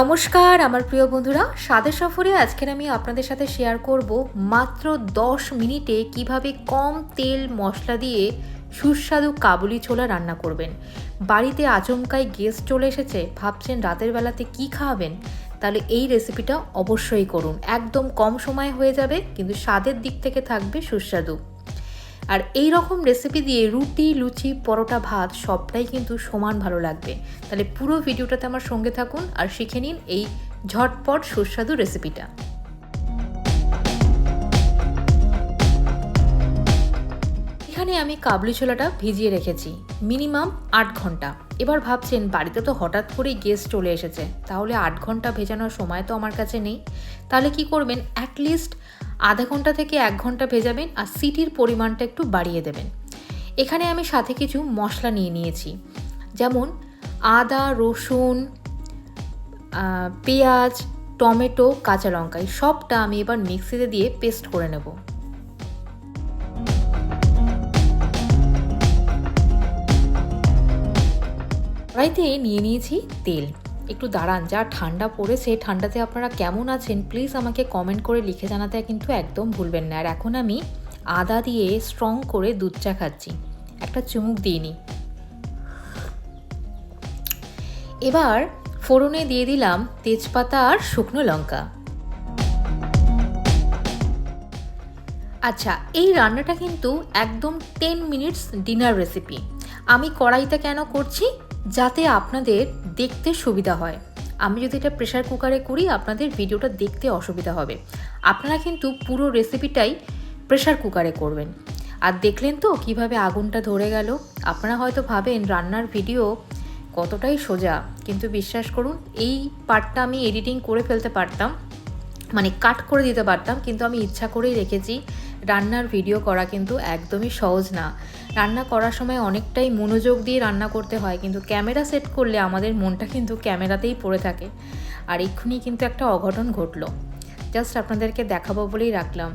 নমস্কার, আমার প্রিয় বন্ধুরা। স্বাদের সফরে আজকের আমি আপনাদের সাথে শেয়ার করব মাত্র 10 মিনিটে কীভাবে কম তেল মশলা দিয়ে সুস্বাদু কাবুলি ছোলা রান্না করবেন। বাড়িতে আচমকাই গেস্ট চলে এসেছে, ভাবছেন রাতের বেলাতে কি খাওয়াবেন তাহলে এই রেসিপিটা অবশ্যই করুন। একদম কম সময়ে হয়ে যাবে, কিন্তু স্বাদের দিক থেকে থাকবে সুস্বাদু। আর এই রকম রেসিপি দিয়ে রুটি, লুচি, পরোটা, ভাত সবটাই কিন্তু সমান ভালো লাগবে। তাহলে পুরো ভিডিওটাতে আমার সঙ্গে থাকুন আর শিখে নিন এই ঝটপট সুস্বাদু রেসিপিটা এখানে আমি কাবলি ছোলাটা ভিজিয়ে রেখেছি, মিনিমাম আট ঘণ্টা। এবার ভাবছেন, বাড়িতে তো হঠাৎ করেই গেস্ট চলে এসেছে, তাহলে আট ঘণ্টা ভেজানোর সময় তো আমার কাছে নেই। তাহলে কি করবেন অ্যাটলিস্ট আধা ঘণ্টা থেকে এক ঘণ্টা ভেজাবেন আর সিটির পরিমাণটা একটু বাড়িয়ে দেবেন। এখানে আমি সাথে কিছু মশলা নিয়ে নিয়েছি। যেমন আদা, রসুন পেঁয়াজ, টমেটো, কাঁচা লঙ্কা সবটা আমি এবার মিক্সিতে দিয়ে পেস্ট করে নেব। কড়াইতে নিয়ে নিয়েছি তেল। একটু দাঁড়ান, যা ঠান্ডা পড়েছে ঠান্ডাতে আপনারা কেমন আছেন প্লিজ আমাকে কমেন্ট করে লিখে জানাতে কিন্তু একদম ভুলবেন না। আর এখন আমি আদা দিয়ে স্ট্রং করে দুধ চা খাচ্ছি। একটা চুমুক দিয়ে নিই। এবার ফোড়নে দিয়ে দিলাম তেজপাতা আর শুকনো লঙ্কা। আচ্ছা এই রান্নাটা কিন্তু একদম টেন মিনিটস ডিনার রেসিপি আমি কড়াইটা কেন করছি? যাতে আপনাদের দেখতে সুবিধা হয়। আমি যদি এটা প্রেশার কুকারে করি, আপনাদের ভিডিওটা দেখতে অসুবিধা হবে। আপনারা কিন্তু পুরো রেসিপিটাই প্রেশার কুকারে করবেন। আর দেখলেন তো কীভাবে আগুনটা ধরে গেল? আপনারা হয়তো ভাবেন, রান্নার ভিডিও কতটাই সোজা। কিন্তু বিশ্বাস করুন, এই পার্টটা আমি এডিটিং করে ফেলতে পারতাম। মানে কাট করে দিতে পারতাম, কিন্তু আমি ইচ্ছা করেই রেখেছি রান্নার ভিডিও করা কিন্তু একদমই সহজ না। রান্না করার সময় অনেকটাই মনোযোগ দিয়ে রান্না করতে হয়, কিন্তু ক্যামেরা সেট করলে আমাদের মনটা কিন্তু ক্যামেরাতেই পড়ে থাকে। আর এক্ষুনি কিন্তু একটা অঘটন ঘটলো। জাস্ট আপনাদেরকে দেখাবো বলেই রাখলাম।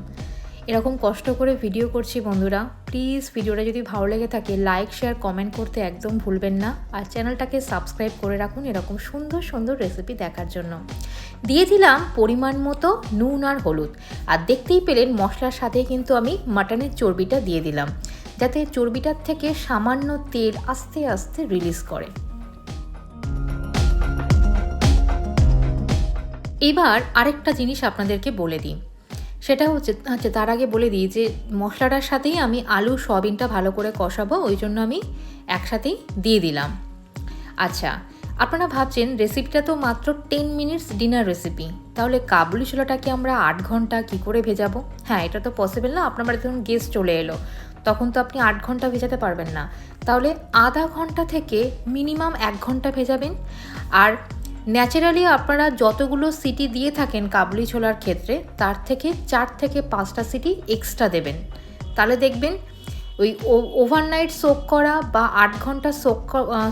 এরকম কষ্ট করে ভিডিও করছি বন্ধুরা প্লিজ ভিডিওটা যদি ভালো লেগে থাকে লাইক শেয়ার কমেন্ট করতে একদম ভুলবেন না। আর চ্যানেলটাকে সাবস্ক্রাইব করে রাখুন এরকম সুন্দর সুন্দর রেসিপি দেখার জন্য। দিয়ে দিলাম পরিমাণ মতো নুন আর হলুদ। আর দেখতেই পেলেন মশলার সাথে কিন্তু আমি মাটনের চর্বিটা দিয়ে দিলাম, যাতে চর্বিটার থেকে সামান্য তেল আস্তে আস্তে রিলিজ করে। এবার আরেকটা জিনিস আপনাদেরকে বলে দিই। সেটা হচ্ছে আচ্ছা তার আগে বলে দিই যে মশলাটার সাথেই আমি আলু সয়াবিনটা ভালো করে কষাবো, ওই জন্য আমি একসাথেই দিয়ে দিলাম। আচ্ছা আপনারা ভাবছেন রেসিপিটা তো মাত্র টেন মিনিটস ডিনার রেসিপি তাহলে কাবুলি ছোলাটাকে আমরা আট ঘণ্টা কি করে ভেজাবো? হ্যাঁ এটা তো পসিবল না, আপনার বাড়িতে ধরুন গেস্ট চলে এলো, তখন তো আপনি আট ঘণ্টা ভেজাতে পারবেন না। তাহলে আধা ঘণ্টা থেকে মিনিমাম এক ঘণ্টা ভেজাবেন, আর ন্যাচারালি আপনারা যতগুলো সিটি দিয়ে থাকেন কাবলি ছোলার ক্ষেত্রে, তার থেকে চার থেকে পাঁচটা সিটি এক্সট্রা দেবেন। তাহলে দেখবেন ওই ওভারনাইট সোক করা বা আট ঘণ্টা সোক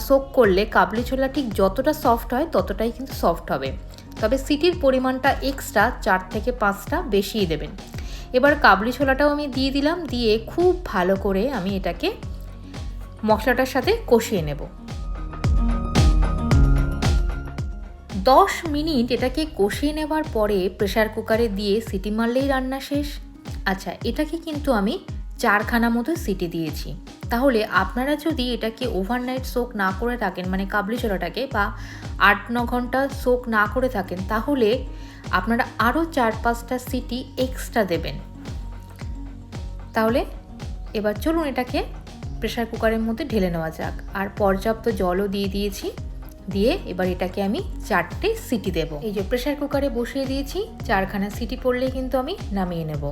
সোক করলে কাবলি ছোলা ঠিক যতটা সফট হয়, ততটাই কিন্তু সফট হবে। তবে সিটির পরিমাণটা এক্সট্রা চার থেকে পাঁচটা বেশিই দেবেন। এবার কাবলি ছোলাটাও আমি দিয়ে দিলাম, দিয়ে খুব ভালো করে আমি এটাকে মশলাটার সাথে কষিয়ে নেব। দশ মিনিট এটাকে কষিয়ে নেবার পরে প্রেশার কুকারে দিয়ে সিটি মারলেই রান্না শেষ। আচ্ছা এটাকে কিন্তু আমি চারখানা মতো সিটি দিয়েছি। তাহলে আপনারা যদি এটাকে ওভারনাইট সোক না করে থাকেন মানে কাবলি ছোলাটাকে বা আট ন ঘণ্টা সোক না করে থাকেন, তাহলে আপনারা আরও চার পাঁচটা সিটি এক্সট্রা দেবেন। তাহলে এবার চলুন এটাকে প্রেশার কুকারের মধ্যে ঢেলে নেওয়া যাক। আর পর্যাপ্ত জলও দিয়ে দিয়েছি। দিয়ে এবার এটাকে আমি চারটে সিটি দেব। এই যে প্রেশার কুকারে বসিয়ে দিয়েছি, চারখানা সিটি পড়লে কিন্তু আমি নামিয়ে নেব।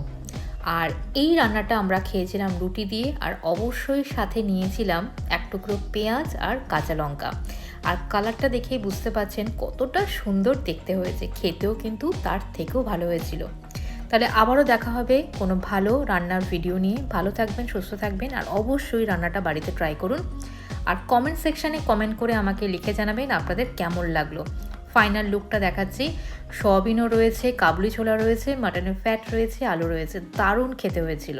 আর এই রান্নাটা আমরা খেয়েছিলাম রুটি দিয়ে, আর অবশ্যই সাথে নিয়েছিলাম এক টুকরো পেঁয়াজ আর কাঁচা লঙ্কা। আর কালারটা দেখেই বুঝতে পাচ্ছেন কতটা সুন্দর দেখতে হয়েছে, খেতেও কিন্তু তার থেকেও ভালো হয়েছিল। তাহলে আবারও দেখা হবে কোনো ভালো রান্নার ভিডিও নিয়ে। ভালো থাকবেন, সুস্থ থাকবেন, আর অবশ্যই রান্নাটা বাড়িতে ট্রাই করুন। আর কমেন্ট সেকশানে কমেন্ট করে আমাকে লিখে জানাবেন আপনাদের কেমন লাগল। ফাইনাল লুকটা দেখাচ্ছি। সয়াবিনও রয়েছে, কাবলি ছোলা রয়েছে মাটনের ফ্যাট রয়েছে, আলু রয়েছে, দারুণ খেতে হয়েছিল।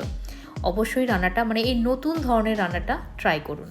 অবশ্যই রান্নাটা মানে এই নতুন ধরনের রান্নাটা ট্রাই করুন।